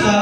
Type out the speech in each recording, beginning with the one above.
Yes,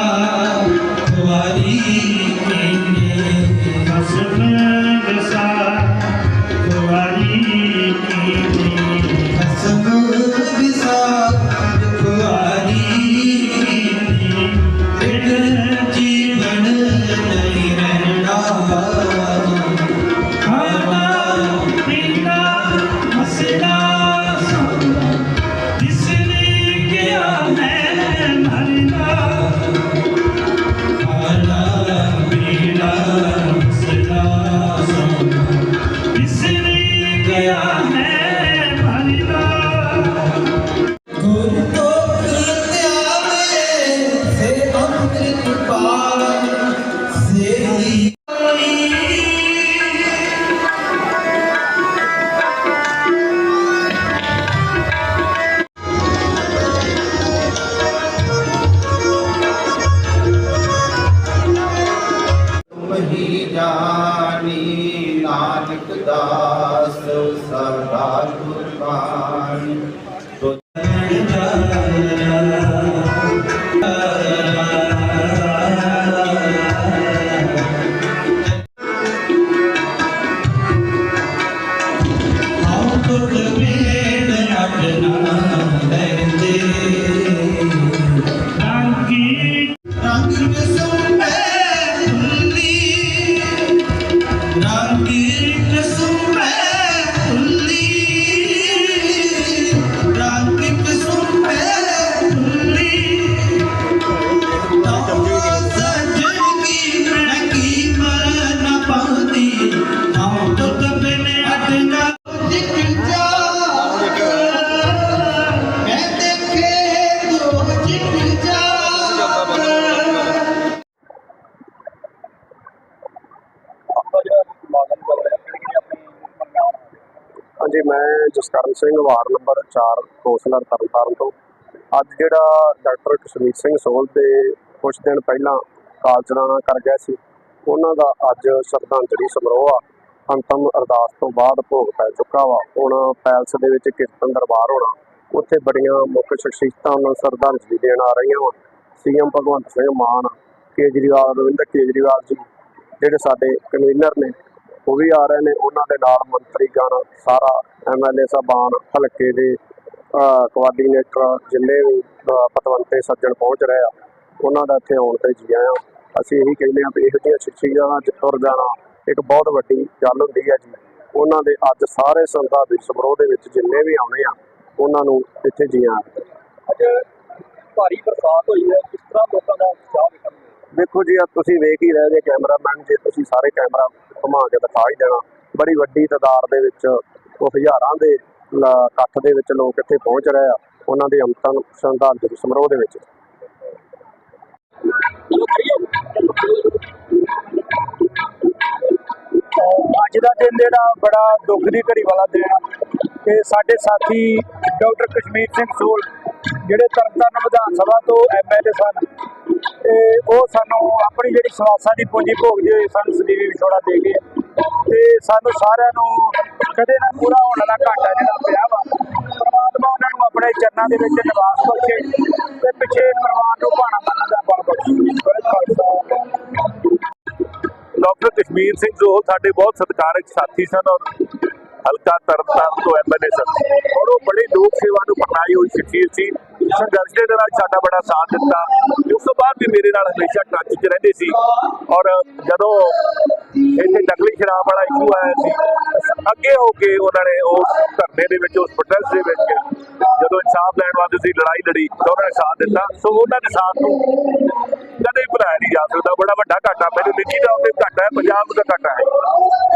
ਮਹੀ ਜਾਣੀ ਨਾਨਕ ਦਾਸ ਸਦਾ ਗੁਰਬਾਣੀ। ਆਉ ਤੁਧ ਵੇਣ ਅਟਨਾ ਜੀ ਮੈਂ Jaskaran Singh, ward number 4 councillor Tarn Taran ਤੋਂ। ਅੱਜ ਜਿਹੜਾ ਡਾਕਟਰ ਕਸ਼ਮੀਰ ਸਿੰਘ ਸੋਹਲ ਦੇ ਕੁਝ ਦਿਨ ਪਹਿਲਾਂ ਕਾਲਚਲਾਣਾ ਕਰ ਗਿਆ ਸੀ, ਉਹਨਾਂ ਦਾ ਅੱਜ ਸ਼ਰਧਾਂਜਲੀ ਸਮਾਰੋਹ ਆ। ਅੰਤਮ ਅਰਦਾਸ ਤੋਂ ਬਾਅਦ ਭੋਗ ਪੈ ਚੁੱਕਾ ਵਾ। ਹੁਣ ਪੈਲਸ ਦੇ ਵਿੱਚ ਕੀਰਤਨ ਦਰਬਾਰ ਹੋਣਾ, ਉੱਥੇ ਬੜੀਆਂ ਮੁੱਖ ਸ਼ਖਸੀਅਤਾਂ ਨੂੰ ਸ਼ਰਧਾਂਜਲੀ ਦੇਣ ਆ ਰਹੀਆਂ ਵਾ। ਸੀਐਮ ਭਗਵੰਤ ਸਿੰਘ ਮਾਨ, ਕੇਜਰੀਵਾਲ ਅਰਵਿੰਦ ਕੇਜਰੀਵਾਲ ਜੀ, ਜਿਹੜੇ ਸਾਡੇ ਕਨਵੀਨਰ ਨੇ ਉਹ ਵੀ ਆ ਰਹੇ ਨੇ ਉਹਨਾਂ ਦੇ ਨਾਲ ਮੰਤਰੀਗਣ ਸਾਰਾ ਐਮਐਲਏ ਸਾਹਿਬਾਨ ਹਲਕੇ ਦੇ ਕੋਆਰਡੀਨੇਟਰ ਜਿੰਨੇ ਵੀ ਪਤਵੰਤੇ ਸੱਜਣ ਪਹੁੰਚ ਰਹੇ ਆ ਉਹਨਾਂ ਦਾ ਇੱਥੇ ਆਉਣ ਤੇ ਜੀ ਆਇਆਂ। ਅਸੀਂ ਇਹੀ ਕਹਿੰਦੇ ਆ ਵੀ ਇਹੋ ਜਿਹੀਆਂ ਸ਼ਖਸੀਅਤਾਂ ਚ ਤੁਰ ਜਾਣਾ ਇੱਕ ਬਹੁਤ ਵੱਡੀ ਗੱਲ ਹੁੰਦੀ ਹੈ ਜੀ। ਉਹਨਾਂ ਦੇ ਅੱਜ ਸਾਰੇ ਸੰਤਾਂ ਦੇ ਸਮਾਰੋਹ ਦੇ ਵਿੱਚ ਜਿੰਨੇ ਵੀ ਆਉਣੇ ਆ ਉਹਨਾਂ ਨੂੰ ਇੱਥੇ ਜੀ ਆਇਆਂ। ਅੱਜ ਭਾਰੀ ਬਰਸਾਤ ਹੋਈ ਹੈ ਕਿਸ ਤਰ੍ਹਾਂ ਲੋਕਾਂ ਦਾ ਉਤਸ਼ਾਹ? ਦੇਖੋ ਜੀ ਅੱਜ ਤੁਸੀਂ ਵੇਖ ਹੀ ਰਹੇ ਜੇ ਕੈਮਰਾਮੈਨ ਜੇ ਤੁਸੀਂ ਸਾਰੇ ਕੈਮਰਾ ਘੁਮਾ ਕੇ ਦਿਖਾ ਹੀ ਦੇਣਾ। ਬੜੀ ਵੱਡੀ ਤਾਦਾਦ ਦੇ ਵਿੱਚ ਉਹ ਹਜ਼ਾਰਾਂ ਦੇ ਇਕੱਠ ਦੇ ਵਿੱਚ ਲੋਕ ਇੱਥੇ ਪਹੁੰਚ ਰਹੇ ਆ। ਉਹਨਾਂ ਦੇ ਅੰਤਨ ਸ਼ਰਧਾਂਜਲੀ ਸਮਾਰੋਹ ਦੇ ਵਿੱਚ। ਅੱਜ ਦਾ ਦਿਨ ਜਿਹੜਾ ਬੜਾ ਦੁੱਖ ਦੀ ਘੜੀ ਵਾਲਾ ਦਿਨ ਆ। ਤੇ ਸਾਡੇ ਸਾਥੀ ਡਾਕਟਰ ਕਸ਼ਮੀਰ ਸਿੰਘ ਸੋਲ, ਜਿਹੜੇ ਤਰਨਤਾਰਨ ਵਿਧਾਨ ਸਭਾ ਤੋਂ ਐਮਐਲਏ ਸਨ ਤੇ ਉਹ ਸਾਨੂੰ ਆਪਣੀ ਜਿਹੜੀ ਸਵਾਸਾਂ ਦੀ ਪੂੰਜੀ ਭੋਗ ਜੇ ਸਾਨੂੰ ਸਦੀਵੀ ਵਿਛੋੜਾ ਦੇ ਗਏ ਤੇ ਸਾਨੂੰ ਸਾਰਿਆਂ ਨੂੰ ਕਦੇ ਨਾ ਪੂਰਾ ਹੋਣ ਵਾਲਾ ਘਾਟਾ ਜਿਹੜਾ ਪਿਆ ਵਾ, ਪਰਮਾਤਮਾ ਉਹਨਾਂ ਨੂੰ ਆਪਣੇ ਚਰਨਾਂ ਦੇ ਵਿੱਚ ਨਿਵਾਸ ਬਖਸ਼ੇ ਤੇ ਪਿੱਛੇ ਪਰਿਵਾਰ ਨੂੰ ਭਾਣਾ ਮੰਨਣ ਦਾ ਬਲ ਬਖਸ਼ੇ। ਖਾਲਸਾ। ਡਾਕਟਰ ਕਸ਼ਮੀਰ ਸਿੰਘ ਜੋ ਸਾਡੇ ਬਹੁਤ ਸਤਿਕਾਰਕ ਸਾਥੀ ਸਨ ਔਰ ਹਲਕਾ ਤਰਨਤਾਰਨ ਤੋਂ ਐਮਐਲਏ ਸਨ ਔਰ ਉਹ ਬੜੀ ਲੋਕ ਸੇਵਾ ਨੂੰ ਪਰਨਾਈ ਹੋਈ ਸ਼ਖਸੀਅਤ ਸੀ। ਸੰਘਰਸ਼ ਦੇ ਨਾਲ ਸਾਡਾ ਬੜਾ ਸਾਥ ਦਿੱਤਾ। ਉਸ ਤੋਂ ਬਾਅਦ ਵੀ ਮੇਰੇ ਨਾਲ ਹਮੇਸ਼ਾ ਟੱਚ 'ਚ ਰਹਿੰਦੇ ਸੀ। ਔਰ ਜਦੋਂ ਇੱਥੇ ਨਕਲੀ ਸ਼ਰਾਬ ਵਾਲਾ ਇਸ਼ੂ ਆਇਆ ਸੀ, ਅੱਗੇ ਹੋ ਕੇ ਉਹਨਾਂ ਨੇ ਉਸ ਧਰਨੇ ਦੇ ਵਿੱਚ, ਉਸ ਪ੍ਰੋਟੈਸਟ ਦੇ ਵਿੱਚ ਜਦੋਂ ਇਨਸਾਫ ਲੈਣ ਵਾਸਤੇ ਸੀ ਲੜਾਈ ਲੜੀ ਤਾਂ ਉਹਨਾਂ ਨੇ ਸਾਥ ਦਿੱਤਾ। ਸੋ ਉਹਨਾਂ ਦੇ ਸਾਥ ਨੂੰ ਕਦੇ ਭੁਲਾਇਆ ਨਹੀਂ ਜਾ ਸਕਦਾ। ਬੜਾ ਵੱਡਾ ਘਾਟਾ। ਮੈਨੂੰ ਨਿੱਜੀ ਤੌਰ ਤੇ ਘਾਟਾ ਹੈ ਪੰਜਾਬ ਦਾ ਘਾਟਾ ਹੈ।